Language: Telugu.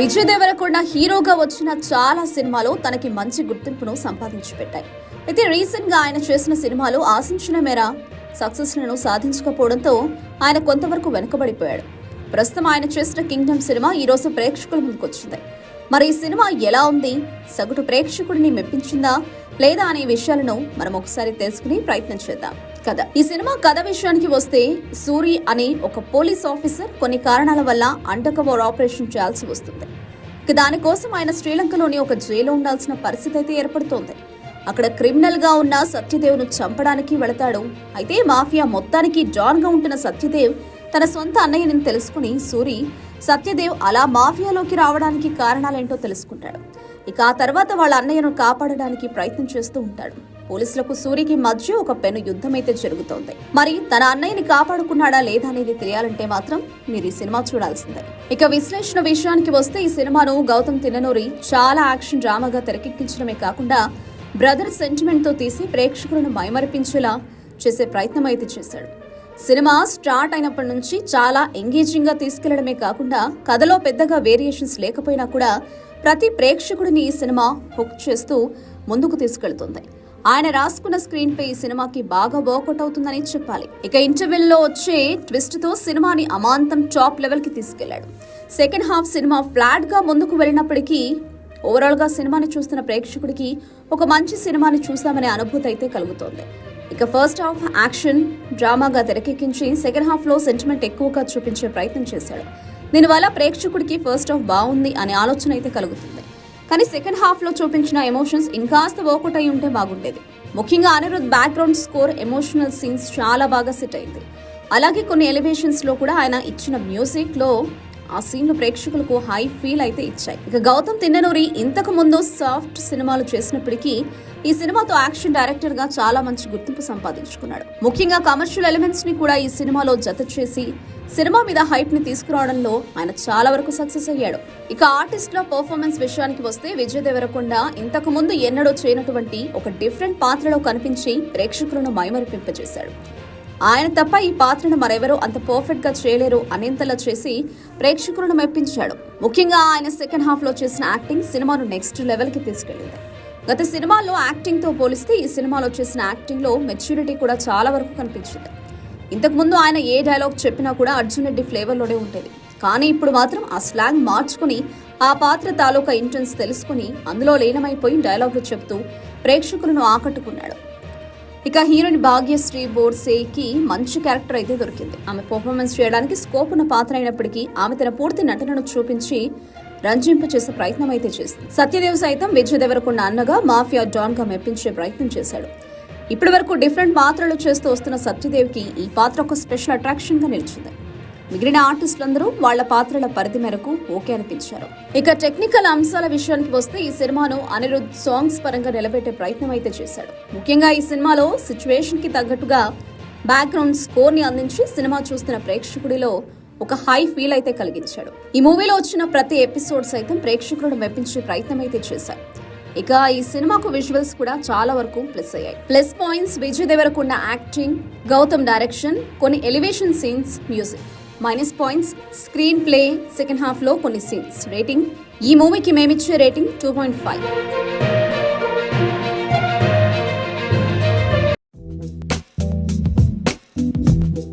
విజయ్ దేవరకొండ హీరోగా వచ్చిన చాలా సినిమాలు తనకి మంచి గుర్తింపును సంపాదించి పెట్టాయి అయితే రీసెంట్గా ఆయన చేసిన సినిమాలు ఆశించిన మేర సక్సెస్లను సాధించకపోవడంతో ఆయన కొంతవరకు వెనుకబడిపోయాడు. ప్రస్తుతం ఆయన చేసిన కింగ్డమ్ సినిమా ఈ రోజు ప్రేక్షకుల ముందుకు వచ్చింది. మరి ఈ సినిమా ఎలా ఉంది? సగటు ప్రేక్షకుడిని మెప్పించిందా లేదా అనే విషయాలను మనం ఒకసారి తెలుసుకుని ప్రయత్నం చేద్దాం. కథ. ఈ సినిమా కథ విషయానికి వస్తే సూరి అనే ఒక పోలీస్ ఆఫీసర్ కొన్ని కారణాల వల్ల అండర్కవర్ ఆపరేషన్ చేయాల్సి వస్తుంది. ఇక దానికోసం ఆయన శ్రీలంకలోని ఒక జైలు ఉండాల్సిన పరిస్థితి అయితే ఏర్పడుతోంది. అక్కడ క్రిమినల్గా ఉన్న సత్యదేవ్ను చంపడానికి వెళతాడు. అయితే మాఫియా మొత్తానికి డాన్గా ఉంటున్న సత్యదేవ్ తన సొంత అన్నయ్యని తెలుసుకుని సూరి సత్యదేవ్ అలా మాఫియాలోకి రావడానికి కారణాలేంటో తెలుసుకుంటాడు. ఇక ఆ తర్వాత వాళ్ళ అన్నయ్యను కాపాడడానికి ప్రయత్నం చేస్తూ ఉంటాడు. పోలీసులకు సూరికి మధ్య ఒక పెను యుద్ధమైతే జరుగుతోంది. మరి తన అన్నయ్యని కాపాడుకున్నాడా లేదా అనేది తెలియాలంటే మాత్రం మీరు ఈ సినిమా చూడాల్సిందే. ఇక విశ్లేషణ విషయానికి వస్తే ఈ సినిమాను గౌతమ్ తిన్ననూరి చాలా యాక్షన్ డ్రామాగా తెరకెక్కించడమే కాకుండా బ్రదర్ సెంటిమెంట్తో తీసి ప్రేక్షకులను మైమరిపించేలా చేసే ప్రయత్నం అయితే చేశాడు. సినిమా స్టార్ట్ అయినప్పటి నుంచి చాలా ఎంగేజింగ్గా తీసుకెళ్ళడమే కాకుండా కథలో పెద్దగా వేరియేషన్స్ లేకపోయినా కూడా ప్రతి ప్రేక్షకుడిని ఈ సినిమా హుక్ చేస్తూ ముందుకు తీసుకెళ్తుంది. ఆయన రాసుకున్న స్క్రీన్ పై ఈ సినిమాకి బాగా వర్కౌట్ అవుతుందని చెప్పాలి. ఇక ఇంటర్వెల్లో వచ్చే ట్విస్ట్తో సినిమాని అమాంతం టాప్ లెవెల్కి తీసుకెళ్ళాడు. సెకండ్ హాఫ్ సినిమా ఫ్లాట్గా ముందుకు వెళ్ళినప్పటికీ ఓవరాల్గా సినిమాని చూస్తున్న ప్రేక్షకుడికి ఒక మంచి సినిమాని చూసామనే అనుభూతి అయితే కలుగుతోంది. ఇక ఫస్ట్ హాఫ్ యాక్షన్ డ్రామాగా తెరకెక్కించి సెకండ్ హాఫ్లో సెంటిమెంట్ ఎక్కువగా చూపించే ప్రయత్నం చేశాడు. దీనివల్ల ప్రేక్షకుడికి ఫస్ట్ హాఫ్ బాగుంది అనే ఆలోచన అయితే కలుగుతుంది. కానీ సెకండ్ హాఫ్లో చూపించిన ఎమోషన్స్ ఇంకాస్త వర్కౌట్ అయి ఉంటే బాగుండేది. ముఖ్యంగా Anirudh background score emotional scenes చాలా బాగా సెట్ అయింది. అలాగే కొన్ని ఎలివేషన్స్లో కూడా ఆయన ఇచ్చిన మ్యూజిక్లో ఆ సీన్లు ప్రేక్షకులకు హై ఫీల్ అయితే ఇచ్చాయి. ఇక గౌతమ్ తిన్ననూరి ఇంతకు ముందు సాఫ్ట్ సినిమాలు చేసినప్పటికీ ఈ సినిమాతో యాక్షన్ డైరెక్టర్గా చాలా మంచి గుర్తింపు సంపాదించుకున్నాడు. ముఖ్యంగా కమర్షియల్ ఎలిమెంట్స్ని కూడా ఈ సినిమాలో జత చేసి సినిమా మీద హైప్ని తీసుకురావడంలో ఆయన చాలా వరకు సక్సెస్ అయ్యాడు. ఇక ఆర్టిస్ట్లో పర్ఫార్మెన్స్ విషయానికి వస్తే విజయ్ దేవరకొండ ఇంతకు ముందు ఎన్నడూ చేయనటువంటి ఒక డిఫరెంట్ పాత్రలో కనిపించి ప్రేక్షకులను మైమరిపింపజేశాడు. ఆయన తప్ప ఈ పాత్రను మరెవరూ అంత పర్ఫెక్ట్గా చేయలేరు అనేంతలా చేసి ప్రేక్షకులను మెప్పించాడు. ముఖ్యంగా ఆయన సెకండ్ హాఫ్లో చేసిన యాక్టింగ్ సినిమాను నెక్స్ట్ లెవెల్కి తీసుకెళ్ళింది గత సినిమాల్లో యాక్టింగ్తో పోలిస్తే ఈ సినిమాలో చేసిన యాక్టింగ్లో మెచ్యూరిటీ కూడా చాలా వరకు కనిపించింది. ఇంతకుముందు ఆయన ఏ డైలాగ్ చెప్పినా కూడా అర్జున్ రెడ్డి ఫ్లేవర్లోనే ఉండేది. కానీ ఇప్పుడు మాత్రం ఆ స్లాంగ్ మార్చుకుని ఆ పాత్ర తాలూకా ఇంటెన్స్ తెలుసుకుని అందులో లీనమైపోయి డైలాగులు చెప్తూ ప్రేక్షకులను ఆకట్టుకున్నాడు. ఇక హీరోయిన్ భాగ్యశ్రీ బోర్సేకి మంచి క్యారెక్టర్ అయితే దొరికింది. ఆమె పర్ఫార్మెన్స్ చేయడానికి స్కోప్ ఉన్న పాత్ర అయినప్పటికీ ఆమె తన పూర్తి నటనను చూపించి రంజింప చేసే ప్రయత్నం అయితే చేసింది. సత్యదేవ్ సైతం విజయ్ దేవరకొండ అన్నగా మాఫియా డాన్గా మెప్పించే ప్రయత్నం చేశాడు. ఇప్పటి వరకు డిఫరెంట్ పాత్రలు చేస్తూ వస్తున్న సత్యదేవ్కి ఈ పాత్ర ఒక స్పెషల్ అట్రాక్షన్గా నిలిచింది. మిగిలిన ఆర్టిస్టులందరూ వాళ్ళ పాత్రల పరిధి మేరకు ఓకే అనిపించారు ఇక టెక్నికల్ అంశాల విషయానికి వస్తే ఈ సినిమాను అనిరుద్ సాంగ్స్ పరంగా నిలబెట్టే ప్రయత్నం అయితే చేశాడు. ముఖ్యంగా ఈ సినిమాలో సిచ్యువేషన్కి తగ్గట్టుగా బ్యాక్గ్రౌండ్ స్కోర్ని అందించి సినిమా చూస్తున్న ప్రేక్షకుడిలో ఒక హై ఫీల్ అయితే కలిగించాడు. ఈ మూవీలో వచ్చిన ప్రతి ఎపిసోడ్ సైతం ప్రేక్షకులను మెప్పించే ప్రయత్నం అయితే చేశారు. ఇక ఈ సినిమాకు విజువల్స్ కూడా చాలా వరకు ప్లస్ అయ్యాయి. Plus points Vijay Deverakonda acting Gautam direction కొన్ని elevation scenes music. Minus points screenplay second హాఫ్లో కొన్ని సీన్స్ రేటింగ్ ఈ మూవీకి మేమిచ్చే రేటింగ్ టూ పాయింట్ ఫైవ్